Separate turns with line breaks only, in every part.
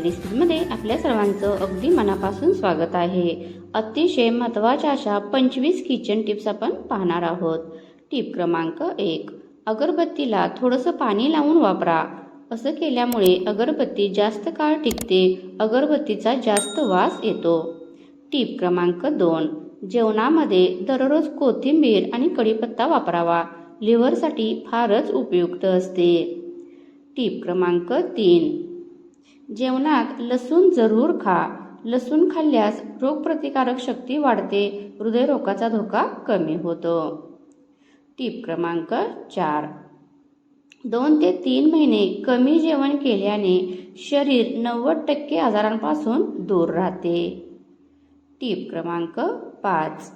Family रेसिपीमध्ये आपल्या सर्वांचं अगदी मनापासून स्वागत आहे. अतिशय महत्त्वाच्या अशा पंचवीस किचन टिप्स आपण पाहणार आहोत. टिप क्रमांक एक अगरबत्तीला थोडंसं पाणी लावून वापरा. असं केल्यामुळे अगरबत्ती जास्त काळ टिकते अगरबत्तीचा जास्त वास येतो. टिप क्रमांक दोन जेवणामध्ये दररोज कोथिंबीर आणि कढीपत्ता वापरावा. लिव्हरसाठी फारच उपयुक्त असते. टीप क्रमांक तीन जेवणात लसूण जरूर खा. लसूण खाल्ल्यास रोगप्रतिकारक शक्ती वाढते. हृदयरोगाचा धोका कमी होतो. टीप क्रमांक चार. दोन ते तीन महिने कमी जेवण केल्याने शरीर नव्वद टक्के आजारांपासून दूर राहते. टीप क्रमांक पाच.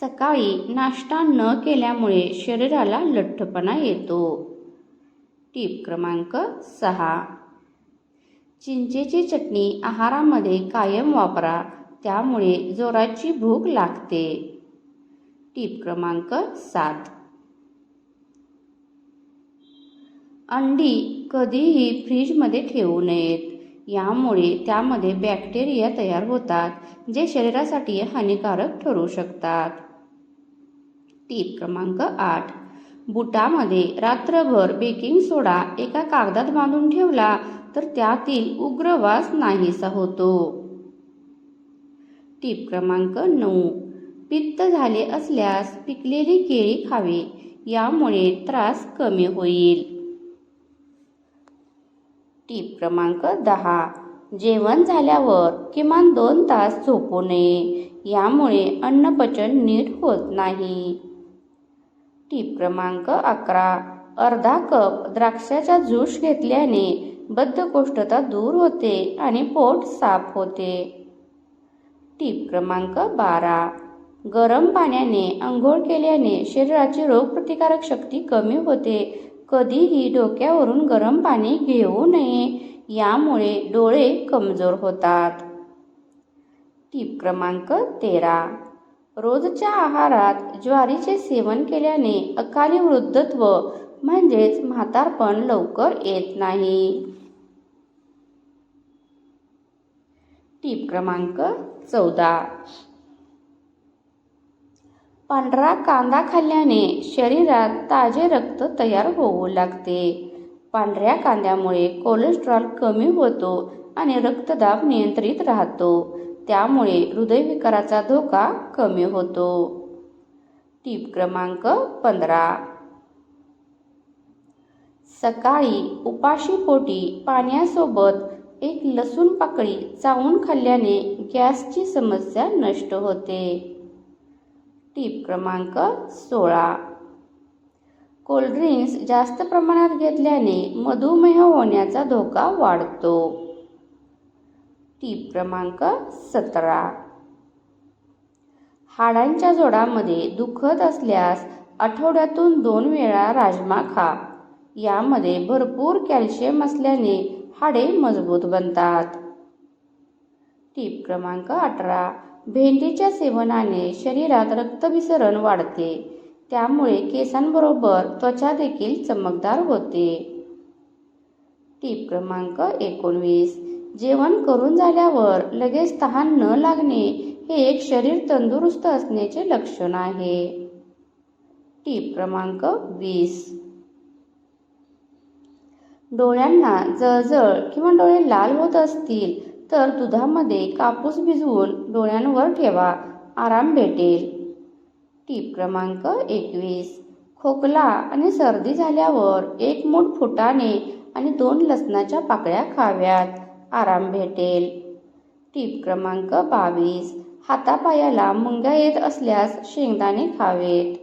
सकाळी नाश्ता न केल्यामुळे शरीराला लठ्ठपणा येतो. टीप क्रमांक सहा. चिंचेची चटणी आहारामध्ये कायम वापरा त्यामुळे जोराची भूक लागते. टीप क्रमांक सात. अंडी कधीही फ्रीजमध्ये ठेवू नयेत. यामुळे त्यामध्ये बॅक्टेरिया तयार होतात जे शरीरासाठी हानिकारक ठरू शकतात. टीप क्रमांक आठ. बुटामध्ये रात्रभर बेकिंग सोडा एका कागदात बांधून ठेवला तर त्यातील उग्र वास नाहीसा होतो. टीप क्रमांक नऊ. पित्त झाले असल्यास पिकलेली केळी खावी यामुळे त्रास कमी होईल. टीप क्रमांक दहा. जेवण झाल्यावर किमान दोन तास झोपू नये यामुळे अन्नपचन नीट होत नाही. टीप क्रमांक अकरा. अर्धा कप द्राक्षाचा ज्यूस घेतल्याने बद्धकोष्ठता दूर होते आणि पोट साफ होते. टीप क्रमांक बारा. गरम पाण्याने अंघोळ केल्याने शरीराची रोगप्रतिकारक शक्ती कमी होते. कधीही डोक्यावरून गरम पाणी घेऊ नये यामुळे डोळे कमजोर होतात. टीप क्रमांक तेरा. रोजच्या आहारात ज्वारीचे सेवन केल्याने अकाली वृद्धत्व म्हणजेच म्हातारपण लवकर येत नाही. टीप क्रमांक चौदा. पांढरा कांदा खाल्ल्याने शरीरात ताजे रक्त तयार होऊ लागते. पांढऱ्या कांद्यामुळे कोलेस्ट्रॉल कमी होतो आणि रक्तदाब नियंत्रित राहतो. त्यामुळे हृदयविकाराचा धोका कमी होतो. टीप क्रमांक पंधरा. सकाळी उपाशीपोटी पाण्यासोबत एक लसूण पाकळी चावून खाल्ल्याने गॅसची समस्या नष्ट होते. टीप क्रमांक सोळा. कोल्ड्रिंक्स जास्त प्रमाणात घेतल्याने मधुमेह होण्याचा धोका वाढतो. टीप क्रमांक सतरा. हाडांच्या जोडामध्ये दुखत असल्यास आठवड्यातून दोन वेळा राजमा खा. यामध्ये भरपूर कॅल्शियम असल्याने हाडे मजबूत बनतात. टीप क्रमांक अठरा. भेंडीच्या सेवनाने शरीरात रक्तभिसरण वाढते. त्यामुळे केसांबरोबर त्वचा देखील चमकदार होते. टीप क्रमांक एकोणवीस. जेवण करून झाल्यावर लगेच तहान न लागणे हे एक शरीर तंदुरुस्त असण्याचे लक्षण आहे. टीप क्रमांक वीस. डोळ्यांना जळजळ किंवा डोळे लाल होत असतील तर दुधामध्ये कापूस भिजवून डोळ्यांवर ठेवा. आराम भेटेल. टीप क्रमांक एकवीस. खोकला आणि सर्दी झाल्यावर एक मूठ फुटाणे आणि दोन लसणाच्या पाकळ्या खाव्यात. आराम भेटेल. टीप क्रमांक बावीस. हातापायाला मुंग्या येत असल्यास शेंगदाणे खावेत.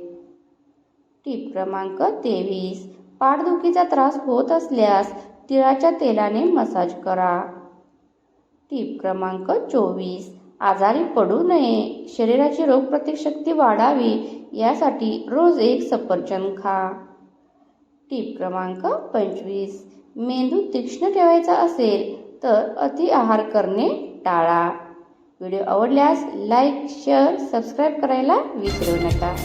टीप क्रमांक तेवीस. पाठदुखीचा त्रास होत असल्यास तिळाच्या तेलाने मसाज करा. टीप क्रमांक चोवीस. आजारी पडू नये. शरीराची रोगप्रतिशक्ती वाढावी यासाठी रोज एक सफरचंद खा. टीप क्रमांक पंचवीस. मेंदू तीक्ष्ण ठेवायचा असेल तर अति आहार करणे टाळा. व्हिडिओ आवडल्यास लाईक शेअर सबस्क्राईब करायला विसरू नका.